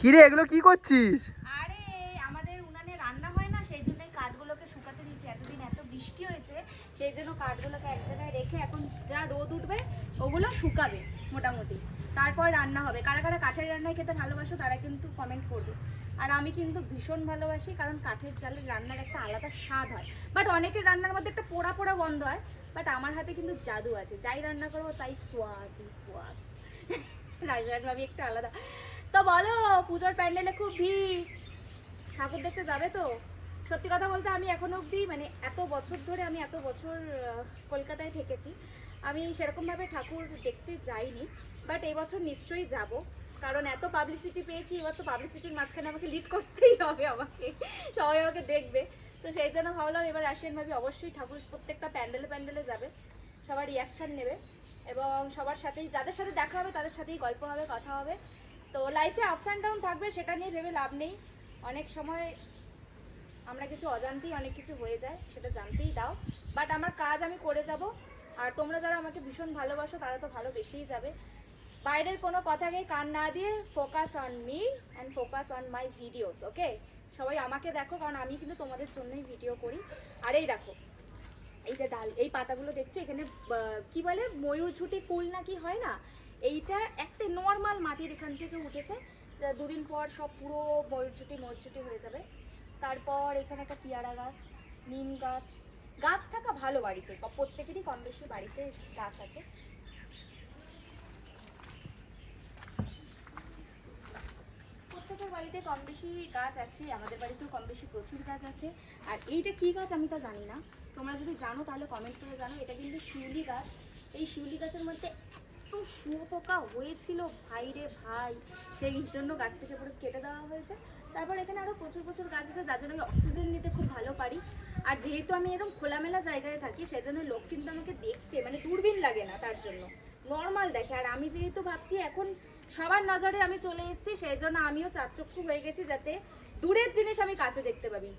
কিরে, এগুলো কি করছিস? আরে, আমাদের উনানে রান্না হয় না, সেই কাঠগুলোকে শুকাতে দিচ্ছি এতদিন এত বৃষ্টি হয়েছে, সেই জন্য কাঠগুলোকে এক জায়গায় রেখে এখন যা রোদ উঠবে, ওগুলো শুকাবে মোটামুটি। তারপর রান্না হবে। কারা কারা কাঠের রান্নায় খেতে ভালোবাসো, তারা কিন্তু কমেন্ট করবে। আর আমি কিন্তু ভীষণ ভালোবাসি, কারণ কাঠের রান্নার একটা আলাদা স্বাদ হয়। বাট অনেকের রান্নার মধ্যে একটা পোড়া পোড়া গন্ধ হয় বাট আমার হাতে কিন্তু জাদু আছে। যাই রান্না করব, তাই সোয়াদ সোয়াদ। রাজরাজ ভাবি একটু আলাদা। তো বলো, পুজোর প্যান্ডেলে খুব ভিড়। ঠাকুর দেখতে যাবে তো? সত্যি কথা বলতে আমি এখনও অবধি মানে এত বছর ধরে আমি এত বছর কলকাতায় থেকেছি, আমি সেরকমভাবে ঠাকুর দেখতে যাইনি বাট এই বছর নিশ্চয়ই যাব। কারণ এত পাবলিসিটি পেয়েছি, এবার তো পাবলিসিটির মাঝখানে আমাকে লিড করতেই হবে আমাকে। সবাই আমাকে দেখবে। তো সেই জন্য ভাবলাম এবার রাশিয়ান ভাবি অবশ্যই ঠাকুর প্রত্যেকটা প্যান্ডেলে প্যান্ডেলে যাবে, সবার রিয়াকশান নেবে, এবং সবার সাথেই, যাদের সাথে দেখা হবে তাদের সাথেই গল্প হবে, কথা হবে। তো লাইফে আপস অ্যান্ড ডাউন থাকবে, সেটা নিয়ে ভেবে লাভ নেই। অনেক সময় আমরা কিছু অজান্তেই অনেক কিছু হয়ে যায়, সেটা জানতেই দাও। বাট আমার কাজ আমি করে যাব, আর তোমরা যারা আমাকে ভীষণ ভালোবাসো, তারা তো ভালোবেসেই যাবে। বাইরের কোনো কথাকে কান না দিয়ে focus on me and focus on my videos okay সবাই আমাকে দেখো, কারণ আমি কিন্তু তোমাদের জন্যই ভিডিও করি। আর এই দেখো, এই যে ডাল, এই পাতাগুলো দেখছ? এখানে কি বলে? ময়ূর ঝুটি ফুল নাকি হয় না? এইটা মাটির এখান থেকে উঠেছে। দুদিন পর সব পুরো ময়ূর ঝুটি হয়ে যাবে। তারপর এখানে একটা পেয়ারা গাছ, নিম গাছ। গাছ থাকা ভালো বাড়িতে প্রত্যেকেরই কম বেশি বাড়িতে গাছ আছে। প্রত্যেকের বাড়িতে কম বেশি গাছ আছে, আমাদের বাড়িতেও কম বেশি প্রচুর গাছ আছে। আর এইটা কি গাছ আমি তা জানি না। তোমরা যদি জানো তাহলে কমেন্ট করে জানো। এটা কিন্তু শিউলি গাছ। এই শিউলি গাছের মধ্যে এত শুয়োপোকা হয়েছিল। ভাই রে ভাই, সেই জন্য গাছটাকে পুরো কেটে দেওয়া হয়েছে। তারপর এখানে আরও প্রচুর প্রচুর গাছ আছে, যার জন্য আমি অক্সিজেন নিতে খুব ভালো পারি। আর যেহেতু আমি এরকম খোলামেলা জায়গায় থাকি সেজন্য লোক কিন্তু আমাকে দেখতে মানে দূরবীন লাগে না তার জন্য। নর্মাল দেখে, আর আমি যেহেতু ভাবছি এখন সবার নজরে আমি চলে এসেছি, সেই জন্য আমিও চারচক্ষু হয়ে গেছি যাতে দূরের জিনিস আমি কাছে দেখতে পাবি।